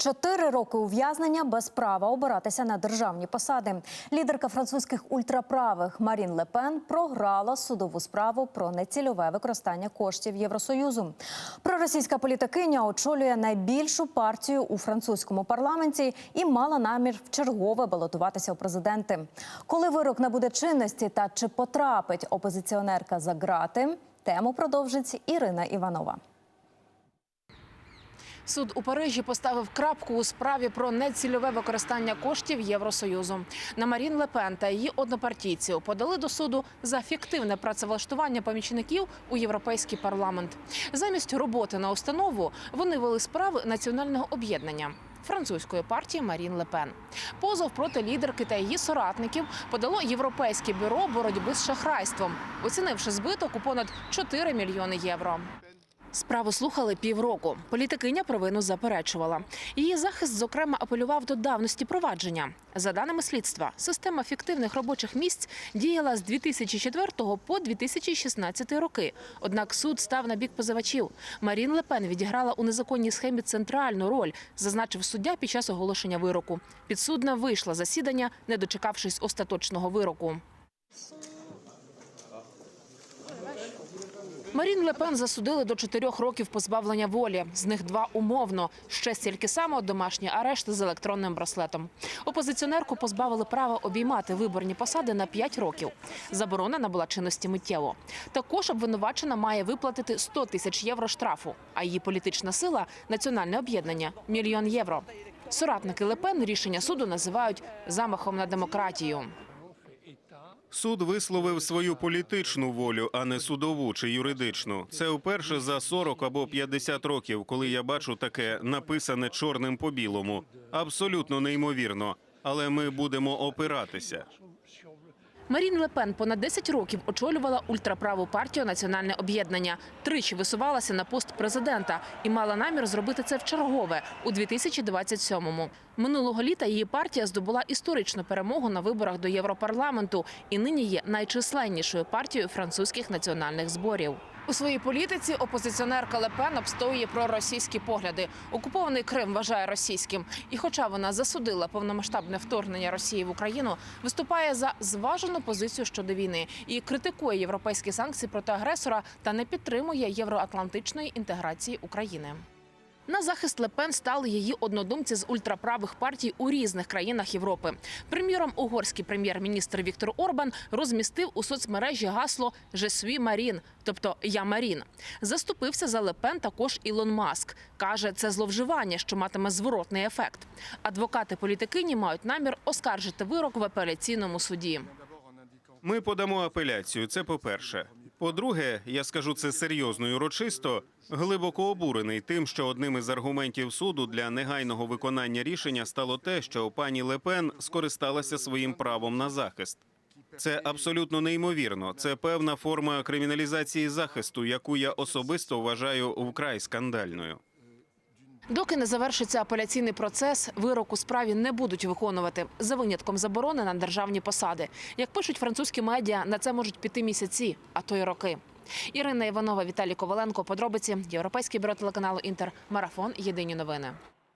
Чотири роки ув'язнення без права обиратися на державні посади. Лідерка французьких ультраправих Марін Лепен програла судову справу про нецільове використання коштів Євросоюзу. Проросійська політикиня очолює найбільшу партію у французькому парламенті і мала намір вчергове балотуватися у президенти. Коли вирок набуде чинності та чи потрапить опозиціонерка за ґрати, тему продовжить Ірина Іванова. Суд у Парижі поставив крапку у справі про нецільове використання коштів Євросоюзу. На Марін Лепен та її однопартійців подали до суду за фіктивне працевлаштування помічників у європейський парламент. Замість роботи на установу вони вели справи національного об'єднання. Французької партії Марін Лепен позов проти лідерки та її соратників подало європейське бюро боротьби з шахрайством, оцінивши збиток у понад 4 мільйони євро. Справу слухали півроку. Політикиня провину заперечувала. Її захист, зокрема, апелював до давності провадження. За даними слідства, система фіктивних робочих місць діяла з 2004 по 2016 роки. Однак суд став на бік позивачів. Марін Лепен відіграла у незаконній схемі центральну роль, зазначив суддя під час оголошення вироку. Підсудна вийшла засідання, не дочекавшись остаточного вироку. Марін Лепен засудили до чотирьох років позбавлення волі. З них два умовно. Ще стільки само домашній арешт з електронним браслетом. Опозиціонерку позбавили права обіймати виборні посади на п'ять років. Заборона набула чинності миттєво. Також обвинувачена має виплатити 100 тисяч євро штрафу. А її політична сила національне об'єднання мільйон євро. Соратники Лепен рішення суду називають замахом на демократію. Суд висловив свою політичну волю, а не судову чи юридичну. Це вперше за 40 або 50 років, коли я бачу таке написане чорним по білому. Абсолютно неймовірно. Але ми будемо опиратися. Марін Лепен понад 10 років очолювала ультраправу партію Національне об'єднання. Тричі висувалася на пост президента і мала намір зробити це вчергове у 2027-му. Минулого літа її партія здобула історичну перемогу на виборах до Європарламенту і нині є найчисленнішою партією французьких національних зборів. У своїй політиці опозиціонерка Лепен обстоює проросійські погляди. Окупований Крим вважає російським. І, хоча вона засудила повномасштабне вторгнення Росії в Україну, виступає за зважену позицію щодо війни і критикує європейські санкції проти агресора та не підтримує євроатлантичної інтеграції України. На захист Лепен стали її однодумці з ультраправих партій у різних країнах Європи. Приміром, угорський прем'єр-міністр Віктор Орбан розмістив у соцмережі гасло «Je suis Марін», тобто Я Марін. Заступився за Лепен також Ілон Маск. каже, це зловживання, що матиме зворотний ефект. Адвокати політикині мають намір оскаржити вирок в апеляційному суді. Ми подамо апеляцію. Це по-перше. По-друге, я скажу це серйозно і урочисто. Глибоко обурений тим, що одним із аргументів суду для негайного виконання рішення стало те, що пані Лепен скористалася своїм правом на захист. Це абсолютно неймовірно. Це певна форма криміналізації захисту, яку я особисто вважаю вкрай скандальною. Доки не завершиться апеляційний процес, вирок у справі не будуть виконувати за винятком заборони на державні посади. Як пишуть французькі медіа, на це можуть піти місяці, а то й роки. Ірина Іванова, Віталій Коваленко. Подробиці Європейський бюро телеканалу Інтер. Марафон. Єдині новини.